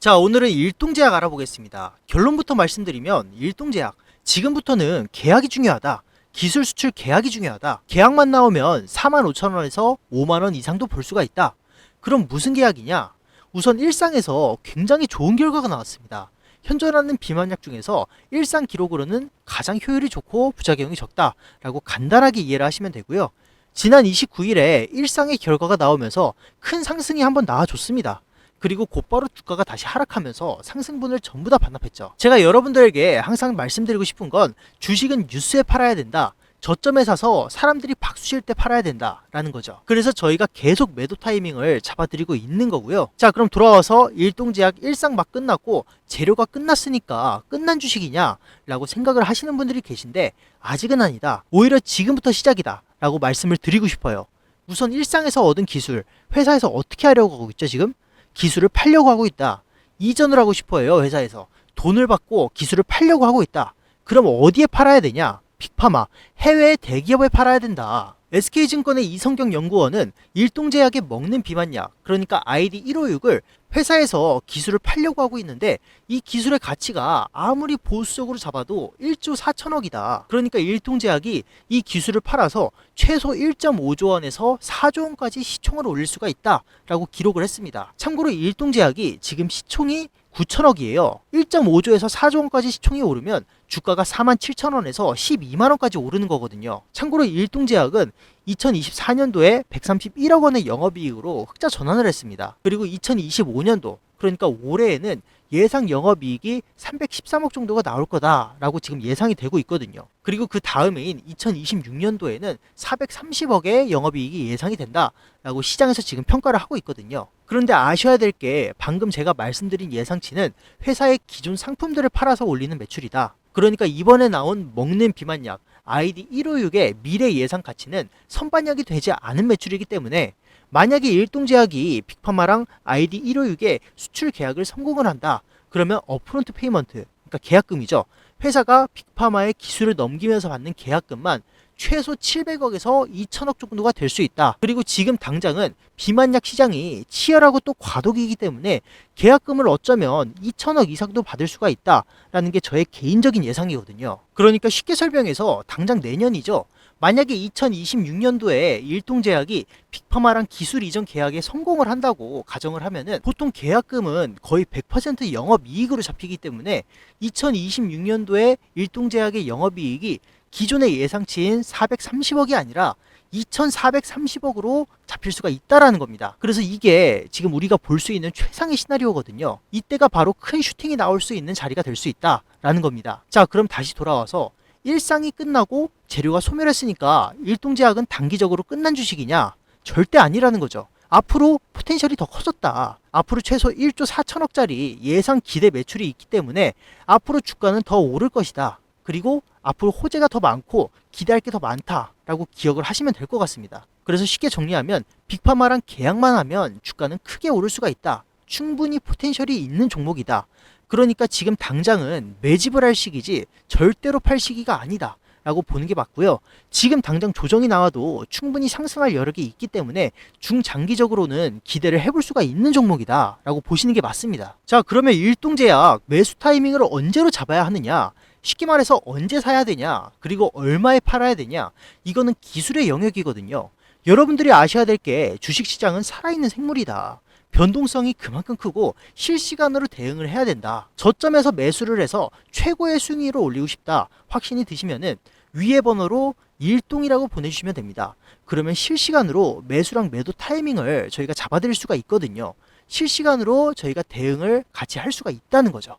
자, 오늘은 일동제약 알아보겠습니다. 결론부터 말씀드리면 일동제약 지금부터는 계약이 중요하다. 기술 수출 계약이 중요하다. 계약만 나오면 4만 5천 원에서 5만 원 이상도 볼 수가 있다. 그럼 무슨 계약이냐? 우선 일상에서 굉장히 좋은 결과가 나왔습니다. 현존하는 비만약 중에서 일상 기록으로는 가장 효율이 좋고 부작용이 적다라고 간단하게 이해를 하시면 되고요. 지난 29일에 일상의 결과가 나오면서 큰 상승이 한번 나와줬습니다. 그리고 곧바로 주가가 다시 하락하면서 상승분을 전부 다 반납했죠. 제가 여러분들에게 항상 말씀드리고 싶은 건 주식은 뉴스에 팔아야 된다. 저점에 사서 사람들이 박수 칠 때 팔아야 된다라는 거죠. 그래서 저희가 계속 매도 타이밍을 잡아드리고 있는 거고요. 자, 그럼 돌아와서 일동제약 일상 막 끝났고 재료가 끝났으니까 끝난 주식이냐라고 생각을 하시는 분들이 계신데 아직은 아니다. 오히려 지금부터 시작이다라고 말씀을 드리고 싶어요. 우선 일상에서 얻은 기술, 회사에서 어떻게 하려고 하고 있죠, 지금? 기술을 팔려고 하고 있다. 이전을 하고 싶어요, 회사에서. 돈을 받고 기술을 팔려고 하고 있다. 그럼 어디에 팔아야 되냐? 빅파마, 해외 대기업에 팔아야 된다. SK증권의 이성경 연구원은 일동제약에 먹는 비만약, 그러니까 ID 156을 회사에서 기술을 팔려고 하고 있는데 이 기술의 가치가 아무리 보수적으로 잡아도 1조 4천억이다. 그러니까 일동제약이 이 기술을 팔아서 최소 1.5조 원에서 4조 원까지 시총을 올릴 수가 있다 라고 기록을 했습니다. 참고로 일동제약이 지금 시총이 9천억이에요. 1.5조에서 4조 원까지 시총이 오르면 주가가 4만 7천 원에서 12만 원까지 오르는 거거든요. 참고로 일동제약은 2024년도에 131억 원의 영업이익으로 흑자 전환을 했습니다. 그리고 2025년도 그러니까 올해에는 예상 영업이익이 313억 정도가 나올 거다라고 지금 예상이 되고 있거든요. 그리고 그 다음해인 2026년도에는 430억의 영업이익이 예상이 된다라고 시장에서 지금 평가를 하고 있거든요. 그런데 아셔야 될 게 방금 제가 말씀드린 예상치는 회사의 기존 상품들을 팔아서 올리는 매출이다. 그러니까 이번에 나온 먹는 비만약 ID 156의 미래 예상 가치는 선반영이 되지 않은 매출이기 때문에 만약에 일동제약이 빅파마랑 ID 156의 수출 계약을 성공을 한다. 그러면 어프론트 페이먼트, 그러니까 계약금이죠. 회사가 빅파마의 기술을 넘기면서 받는 계약금만 최소 700억에서 2천억 정도가 될 수 있다. 그리고 지금 당장은 비만약 시장이 치열하고 또 과도기이기 때문에 계약금을 어쩌면 2천억 이상도 받을 수가 있다라는 게 저의 개인적인 예상이거든요. 그러니까 쉽게 설명해서 당장 내년이죠. 만약에 2026년도에 일동제약이 빅파마랑 기술 이전 계약에 성공을 한다고 가정을 하면은 보통 계약금은 거의 100% 영업이익으로 잡히기 때문에 2026년도에 일동제약의 영업이익이 기존의 예상치인 430억이 아니라 2,430억으로 잡힐 수가 있다라는 겁니다. 그래서 이게 지금 우리가 볼 수 있는 최상의 시나리오거든요. 이때가 바로 큰 슈팅이 나올 수 있는 자리가 될 수 있다라는 겁니다. 자, 그럼 다시 돌아와서 일상이 끝나고 재료가 소멸했으니까 일동제약은 단기적으로 끝난 주식이냐? 절대 아니라는 거죠. 앞으로 포텐셜이 더 커졌다. 앞으로 최소 1조 4천억짜리 예상 기대 매출이 있기 때문에 앞으로 주가는 더 오를 것이다. 그리고 앞으로 호재가 더 많고 기대할 게 더 많다라고 기억을 하시면 될 것 같습니다. 그래서 쉽게 정리하면 빅파마랑 계약만 하면 주가는 크게 오를 수가 있다. 충분히 포텐셜이 있는 종목이다. 그러니까 지금 당장은 매집을 할 시기지 절대로 팔 시기가 아니다. 라고 보는 게 맞고요. 지금 당장 조정이 나와도 충분히 상승할 여력이 있기 때문에 중장기적으로는 기대를 해볼 수가 있는 종목이다. 라고 보시는 게 맞습니다. 자, 그러면 일동제약 매수 타이밍을 언제로 잡아야 하느냐? 쉽게 말해서 언제 사야 되냐? 그리고 얼마에 팔아야 되냐? 이거는 기술의 영역이거든요. 여러분들이 아셔야 될 게 주식시장은 살아있는 생물이다. 변동성이 그만큼 크고 실시간으로 대응을 해야 된다. 저점에서 매수를 해서 최고의 순위로 올리고 싶다. 확신이 드시면은 위의 번호로 일동이라고 보내주시면 됩니다. 그러면 실시간으로 매수랑 매도 타이밍을 저희가 잡아드릴 수가 있거든요. 실시간으로 저희가 대응을 같이 할 수가 있다는 거죠.